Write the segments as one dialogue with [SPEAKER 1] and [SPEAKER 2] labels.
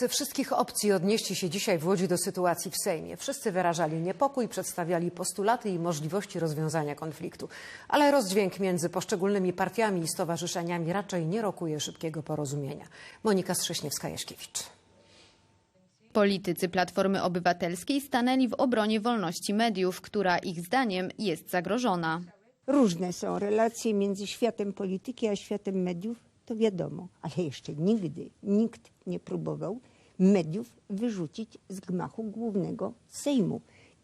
[SPEAKER 1] Ze wszystkich opcji odnieśli się dzisiaj w Łodzi do sytuacji w Sejmie. Wszyscy wyrażali niepokój, przedstawiali postulaty i możliwości rozwiązania konfliktu. Ale rozdźwięk między poszczególnymi partiami i stowarzyszeniami raczej nie rokuje szybkiego porozumienia. Monika Strześniewska-Jaśkiewicz.
[SPEAKER 2] Politycy Platformy Obywatelskiej stanęli w obronie wolności mediów, która ich zdaniem jest zagrożona.
[SPEAKER 3] Różne są relacje między światem polityki a światem mediów, to wiadomo, ale jeszcze nigdy nikt nie próbował mediów wyrzucić z gmachu głównego Sejmu.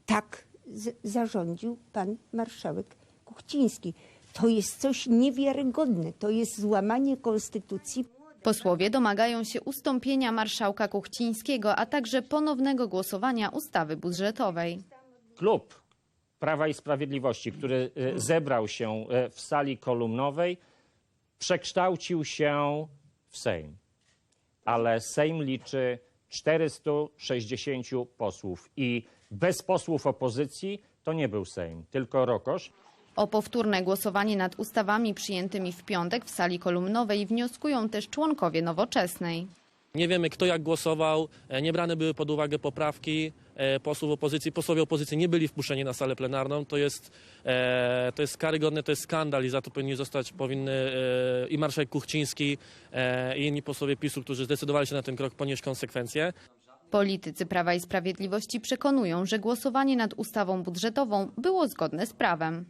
[SPEAKER 3] Tak z- zarządził pan marszałek Kuchciński. To jest coś niewiarygodne, to jest złamanie konstytucji.
[SPEAKER 2] Posłowie domagają się ustąpienia marszałka Kuchcińskiego, a także ponownego głosowania ustawy budżetowej.
[SPEAKER 4] klub Prawa i Sprawiedliwości, który e, zebrał się e, w sali kolumnowej, przekształcił się w Sejm. Ale Sejm liczy 460 posłów i bez posłów opozycji to nie był Sejm, tylko rokosz.
[SPEAKER 2] O powtórne głosowanie nad ustawami przyjętymi w piątek w sali kolumnowej wnioskują też członkowie Nowoczesnej.
[SPEAKER 5] Nie wiemy, kto jak głosował, e, nie brane były pod uwagę poprawki e, posłów opozycji. Posłowie opozycji nie byli wpuszczeni na salę plenarną. To jest, e, to jest karygodne, to jest skandal i za to powinni zostać powinny i marszałek Kuchciński, i inni posłowie PiSu, którzy zdecydowali się na ten krok, ponieść konsekwencje.
[SPEAKER 2] Politycy Prawa i Sprawiedliwości przekonują, że głosowanie nad ustawą budżetową było zgodne z prawem.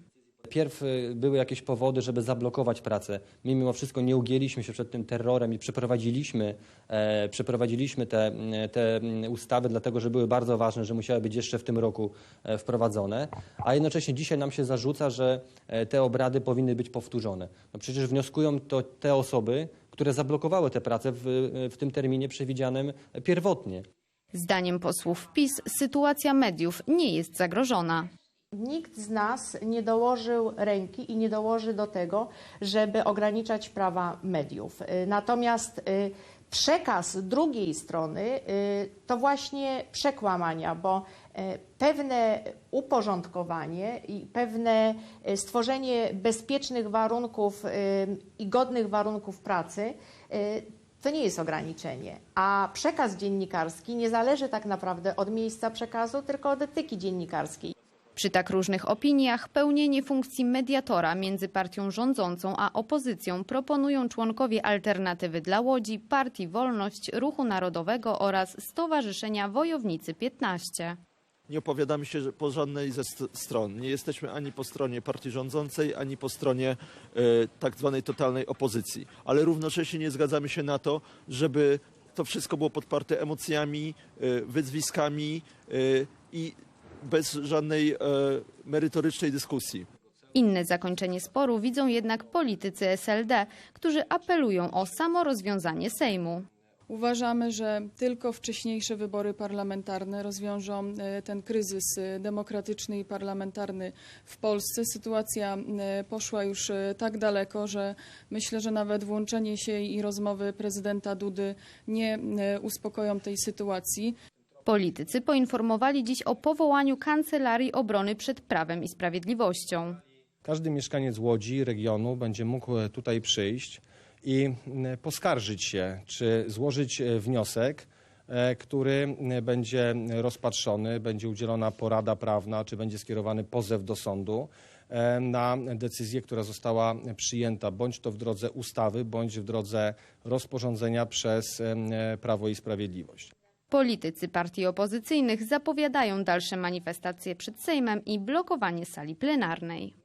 [SPEAKER 6] Pierw były jakieś powody, żeby zablokować pracę. My mimo wszystko nie ugięliśmy się przed tym terrorem i przeprowadziliśmy, e, przeprowadziliśmy te, m, te m, ustawy, dlatego że były bardzo ważne, że musiały być jeszcze w tym roku e, wprowadzone. A jednocześnie dzisiaj nam się zarzuca, że e, te obrady powinny być powtórzone. No przecież wnioskują to te osoby, które zablokowały te prace w, w tym terminie przewidzianym pierwotnie.
[SPEAKER 2] Zdaniem posłów PiS sytuacja mediów nie jest zagrożona.
[SPEAKER 7] Nikt z nas nie dołożył ręki i nie dołoży do tego, żeby ograniczać prawa mediów. Y, Natomiast y, przekaz drugiej strony y, to właśnie przekłamania, bo pewne uporządkowanie i pewne stworzenie bezpiecznych warunków i godnych warunków pracy to nie jest ograniczenie. A przekaz dziennikarski nie zależy tak naprawdę od miejsca przekazu, tylko od etyki dziennikarskiej.
[SPEAKER 2] Przy tak różnych opiniach pełnienie funkcji mediatora między partią rządzącą a opozycją proponują członkowie Alternatywy dla Łodzi, Partii Wolność, Ruchu Narodowego oraz Stowarzyszenia Wojownicy 15.
[SPEAKER 8] Nie opowiadamy się po żadnej ze st- stron. Nie jesteśmy ani po stronie partii rządzącej, ani po stronie e, tak zwanej totalnej opozycji. Ale równocześnie nie zgadzamy się na to, żeby to wszystko było podparte emocjami, e, wyzwiskami e, i bez żadnej e, merytorycznej dyskusji.
[SPEAKER 2] Inne zakończenie sporu widzą jednak politycy SLD, którzy apelują o samorozwiązanie Sejmu.
[SPEAKER 9] Uważamy, że tylko wcześniejsze wybory parlamentarne rozwiążą e, ten kryzys e, demokratyczny i parlamentarny w Polsce. Sytuacja poszła już tak daleko, że myślę, że nawet włączenie się i rozmowy prezydenta Dudy nie uspokoją tej sytuacji.
[SPEAKER 2] Politycy poinformowali dziś o powołaniu Kancelarii Obrony przed Prawem i Sprawiedliwością.
[SPEAKER 10] Każdy mieszkaniec Łodzi, regionu będzie mógł tutaj przyjść i m, poskarżyć się, czy złożyć wniosek, e, który m, będzie rozpatrzony, będzie udzielona porada prawna, czy będzie skierowany pozew do sądu e, na decyzję, która została przyjęta bądź to w drodze ustawy, bądź w drodze rozporządzenia przez e, Prawo i Sprawiedliwość.
[SPEAKER 2] Politycy partii opozycyjnych zapowiadają dalsze manifestacje przed Sejmem i blokowanie sali plenarnej.